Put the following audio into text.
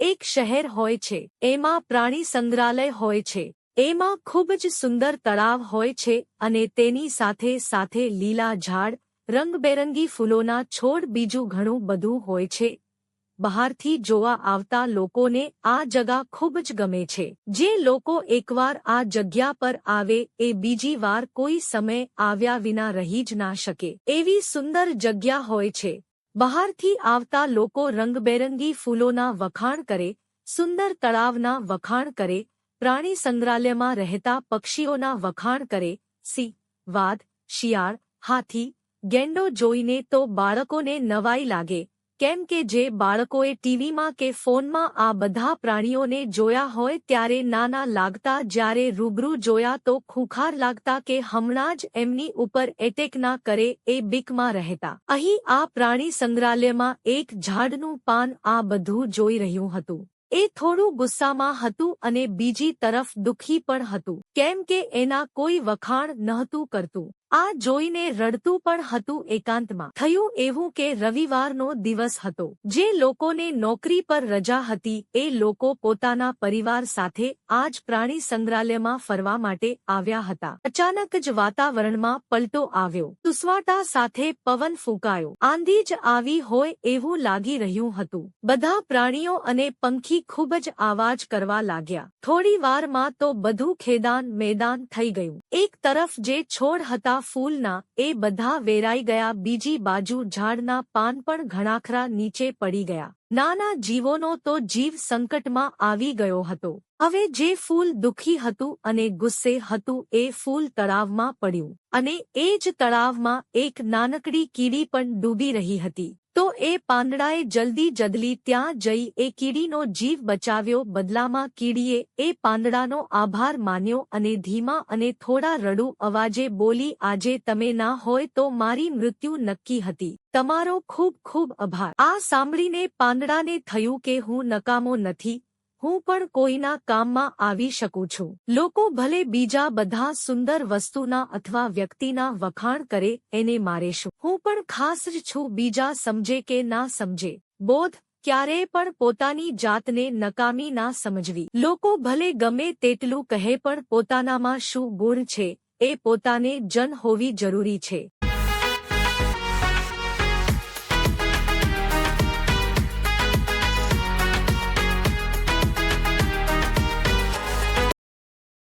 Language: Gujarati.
એક શહેર હોય છે. એમાં પ્રાણી સંગ્રહાલય હોય છે. એમાં ખૂબ જ સુંદર તળાવ હોય છે અને તેની સાથે સાથે લીલા ઝાડ, રંગબેરંગી ફૂલોના છોડ બીજું ઘણું બધું હોય છે. બહારથી જોવા આવતા લોકોને આ જગા ખૂબ જ ગમે છે. જે લોકો એકવાર આ જગ્યા પર આવે એ બીજી વાર કોઈ સમય આવ્યા વિના રહી જ ના શકે. એવી સુંદર જગ્યા હોય છે. બહારથી આવતા લોકો રંગબેરંગી ફૂલોના વખાણ કરે, સુંદર તળાવના વખાણ કરે, પ્રાણી સંગ્રહાલયમાં રહેતા પક્ષીઓના વખાણ કરે, સિંહ, વાઘ, શિયાળ, હાથી, ગેંડો જોઈને તો બાળકોને નવાઈ લાગે. કેમ કે જે બાળકોએ ટીવીમાં કે ફોનમાં આ બધા પ્રાણીઓને જોયા હોય ત્યારે નાના લાગતા જ્યારે રૂબરૂ જોયા તો ખુખાર લાગતા કે હમણાં જ એમની ઉપર એટેક ના કરે એ બીકમાં રહેતા. અહીં આ પ્રાણી સંગ્રહાલયમાં એક ઝાડનું પાન આ બધું જોઈ રહ્યું હતું. એ થોડું ગુસ્સામાં હતું અને બીજી તરફ દુઃખી પણ હતું. કેમ કે એના કોઈ વખાણ નહોતું કરતું. આ જોઈને રડતું પણ હતું એકાંતમાં. થયું એવું કે રવિવારનો દિવસ હતો. જે લોકોને નોકરી પર રજા હતી, એ લોકો પોતાના પરિવાર સાથે આજ પ્રાણી સંગ્રહાલયમાં ફરવા માટે આવ્યા હતા. અચાનક જ વાતાવરણમાં પલટો આવ્યો. સુસવાટા સાથે પવન ફૂંકાયો. આંધી જ આવી હોય એવું લાગી રહ્યું હતું. બધા પ્રાણીઓ અને પંખી ખૂબ જ આવાજ કરવા લાગ્યા. થોડી વારમાં તો બધું ખેદાન મેદાન થઈ ગયું. એક તરફ જે છોડ હતા ફૂલના, એ બધા વેરાઈ ગયા, બીજી બાજુ ઝાડના પાન પણ ઘણાખરા નીચે પડી ગયા. નાના જીવોનો તો જીવ સંકટમાં આવી ગયો હતો. હવે જે ફૂલ દુઃખી હતું અને ગુસ્સે હતું, એ ફૂલ તળાવમાં પડ્યું. અને એ જ તળાવમાં એક નાનકડી કીડી પણ ડૂબી રહી હતી. એ પાંદડાએ જલ્દી જલ્દી ત્યાં જઈ એ કીડીનો જીવ બચાવ્યો. બદલામાં કીડીએ એ પાંદડાનો આભાર માન્યો અને ધીમા અને થોડા રડુ અવાજે બોલી, આજે તમે ના હોય તો મારી મૃત્યુ નક્કી હતી. તમારો ખૂબ ખૂબ આભાર. આ સાંભળીને પાંદડાને થયું કે હું નકામો નથી. હું પણ કોઈના કામમાં આવી શકું છું. લોકો ભલે બીજા બધા સુંદર વસ્તુના અથવા વ્યક્તિના વખાણ કરે, એને મારેશું હું પણ ખાસ જ છું બીજા સમજે કે ના સમજે. બોધ, ક્યારેય પણ પોતાની જાતને નકામી ના સમજવી. લોકો ભલે ગમે તેટલું કહે પણ પોતાનામાં શું ગુણ છે, એ પોતાને જન હોવી જરૂરી છે.